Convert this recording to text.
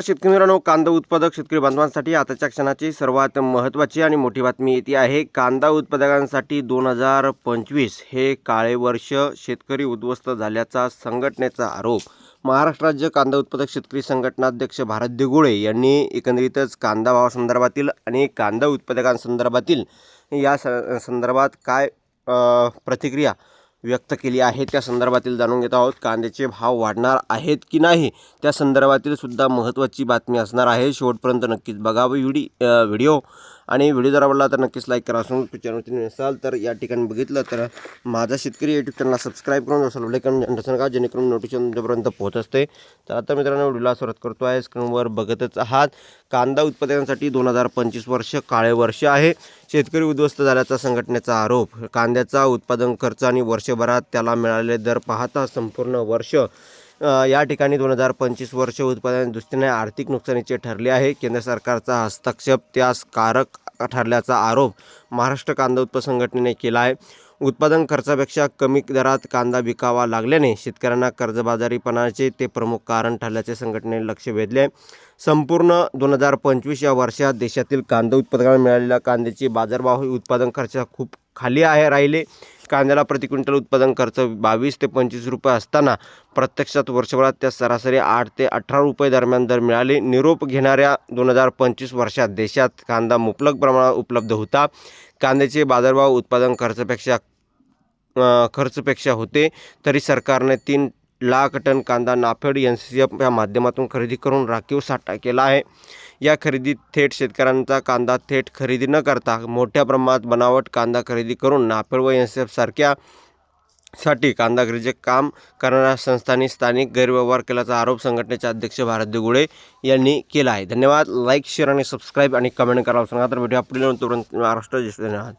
शेतकरी मित्रांनो कांदा उत्पादक शेतकरी बांधवांसाठी आताच्या क्षणाची सर्वात महत्त्वाची आणि मोठी बातमी येते आहे. कांदा उत्पादकांसाठी दोन हजार पंचवीस हे काळे वर्ष शेतकरी उद्ध्वस्त झाल्याचा संघटनेचा आरोप. महाराष्ट्र राज्य कांदा उत्पादक शेतकरी संघटनाध्यक्ष भारत दिगुळे यांनी एकंदरीतच कांदा भावासंदर्भातील आणि कांदा उत्पादकांसंदर्भातील या स संदर्भात काय प्रतिक्रिया व्यक्त केली आहे. त्या संदर्भातील जाणून घेत आहोत कांद्याचे भाव वाढणार आहेत की नाही? त्या संदर्भातील सुद्धा महत्त्वाची बातमी असणार आहे. शेवटपर्यंत नक्कीच बघा. व्हिडी व्हिडिओ आणि व्हिडिओ जर आवडला तर नक्कीच लाईक करा. असून चॅनलवरती नसाल तर या ठिकाणी बघितलं तर माझा शेतकरी यूट्यूब चॅनलला सबस्क्राईब करून जसं लेखन अंडरसन का जेणेकरून नोटिफिकेशन तुमच्यापर्यंत पोहोच असते. तर आता मित्रांनो व्हिडिओला सुरुवात करतो आहे. स्क्रीनवर बघतच आहात. कांदा उत्पादनासाठी दोन हजार पंचवीस वर्ष काळे वर्ष आहे. शेतकरी उद्ध्वस्त झाल्याचा संघटनेचा आरोप. कांद्याचा उत्पादन खर्च आणि वर्षभरात त्याला मिळालेले दर पाहता संपूर्ण वर्ष या ठिकाणी दोन हजार पंचवीस वर्ष उत्पादन दृष्टीने आर्थिक नुकसानीचे ठरले आहे. केंद्र सरकारचा हस्तक्षेप त्यास कारक ठरल्याचा आरोप महाराष्ट्र कांदा उत्पादन संघटनेने केला आहे. उत्पादन खर्चापेक्षा कमी दरात कांदा विकावा लागल्याने शेतकऱ्यांना कर्जबाजारीपणाचे ते प्रमुख कारण ठरल्याचे संघटनेने लक्ष वेधले संपूर्ण दोन हजार पंचवीस या वर्षात देशातील कांदा उत्पादकांना मिळालेल्या कांद्याचे बाजारभाव हे उत्पादन खर्च खूप खाली आहे राहिले. कांद्याला प्रति क्विंटल उत्पादन खर्च बावीस ते पंचवीस रुपये असताना प्रत्यक्षात वर्षभरात त्या सरासरी आठ ते अठरा रुपये दरम्यान दर मिळाले. निरोप घेणाऱ्या दोन हजार पंचवीस वर्षात देशात कांदा मुबलक प्रमाणात उपलब्ध होता. कांद्याचे बाजारभाव उत्पादन खर्चापेक्षा खर्चपेक्षा होते. तरी सरकारने तीन लाख टन कांदा नाफेड एन सी एफ या माध्यमातून खरेदी करून राखीव साठा केला आहे. या खरेदीत थेट शेतकऱ्यांचा कांदा थेट खरेदी न करता मोठ्या प्रमाणात बनावट कांदा खरेदी करून नाफेड व एन सी एफ सारख्या साठी कांदा खरेदीचे काम करणाऱ्या संस्थांनी स्थानिक गैरव्यवहार केल्याचा आरोप संघटनेचे अध्यक्ष भारत दिगुळे यांनी केला आहे. धन्यवाद. लाईक शेअर आणि सबस्क्राईब आणि कमेंट करा. सांगा तर व्हिडिओ पुढील तुरंत महाराष्ट्र धन्यवाद